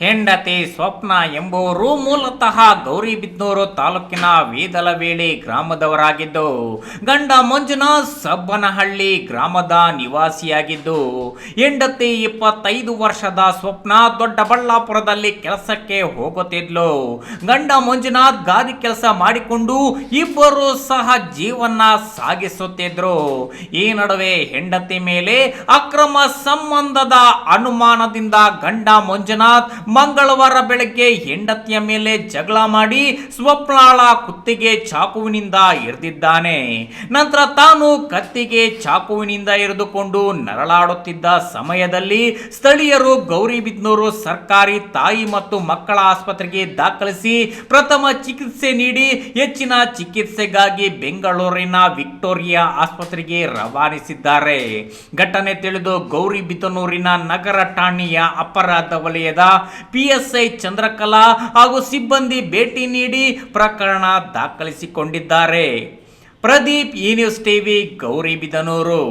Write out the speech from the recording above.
ಹೆಂಡತಿ ಸ್ವಪ್ನ ಎಂಬುವರು ಮೂಲತಃ ಗೌರಿಬಿದ್ನೂರು ತಾಲೂಕಿನ ವೇದಲವೇಳಿ ಗ್ರಾಮದವರಾಗಿದ್ದು, ಗಂಡ ಮಂಜುನಾಥ್ ಸಬ್ಬನಹಳ್ಳಿ ಗ್ರಾಮದ ನಿವಾಸಿಯಾಗಿದ್ದು, ಹೆಂಡತಿ ಇಪ್ಪತ್ತೈದು ವರ್ಷದ ಸ್ವಪ್ನ ದೊಡ್ಡಬಳ್ಳಾಪುರದಲ್ಲಿ ಕೆಲಸಕ್ಕೆ ಹೋಗುತ್ತಿದ್ಲು. ಗಂಡ ಮಂಜುನಾಥ್ ಗಾದಿ ಕೆಲಸ ಮಾಡಿಕೊಂಡು ಇಬ್ಬರು ಸಹ ಜೀವನ ಸಾಗಿಸುತ್ತಿದ್ರು. ಈ ನಡುವೆ ಹೆಂಡತಿ ಮೇಲೆ ಅಕ್ರಮ ಸಂಬಂಧದ ಅನುಮಾನದಿಂದ ಗಂಡ ಮಂಜುನಾಥ್ ಮಂಗಳವಾರ ಬೆಳಗ್ಗೆ ಹೆಂಡತಿಯ ಮೇಲೆ ಜಗಳ ಮಾಡಿ ಸ್ವಪ್ನಾಳ ಕುತ್ತಿಗೆ ಚಾಕುವಿನಿಂದ ಇರಿದಿದ್ದಾನೆ. ನಂತರ ತಾನು ಕತ್ತಿಗೆ ಚಾಕುವಿನಿಂದ ಇರಿದುಕೊಂಡು ನರಳಾಡುತ್ತಿದ್ದ ಸಮಯದಲ್ಲಿ ಸ್ಥಳೀಯರು ಗೌರಿಬಿದ್ನೂರು ಸರ್ಕಾರಿ ತಾಯಿ ಮತ್ತು ಮಕ್ಕಳ ಆಸ್ಪತ್ರೆಗೆ ದಾಖಲಿಸಿ ಪ್ರಥಮ ಚಿಕಿತ್ಸೆ ನೀಡಿ ಹೆಚ್ಚಿನ ಚಿಕಿತ್ಸೆಗಾಗಿ ಬೆಂಗಳೂರಿನ ವಿಕ್ಟೋರಿಯಾ ಆಸ್ಪತ್ರೆಗೆ ರವಾನಿಸಿದ್ದಾರೆ. ಘಟನೆ ತಿಳಿದು ಗೌರಿಬಿದನೂರಿನ ನಗರ ಠಾಣೆಯ ಅಪರಾಧ ವಲಯದ ಪಿಎಸ್ಐ ಚಂದ್ರಕಲಾ ಹಾಗೂ ಸಿಬ್ಬಂದಿ ಭೇಟಿ ನೀಡಿ ಪ್ರಕರಣ ದಾಖಲಿಸಿಕೊಂಡಿದ್ದಾರೆ. Pradeep E news TV Gauribidanur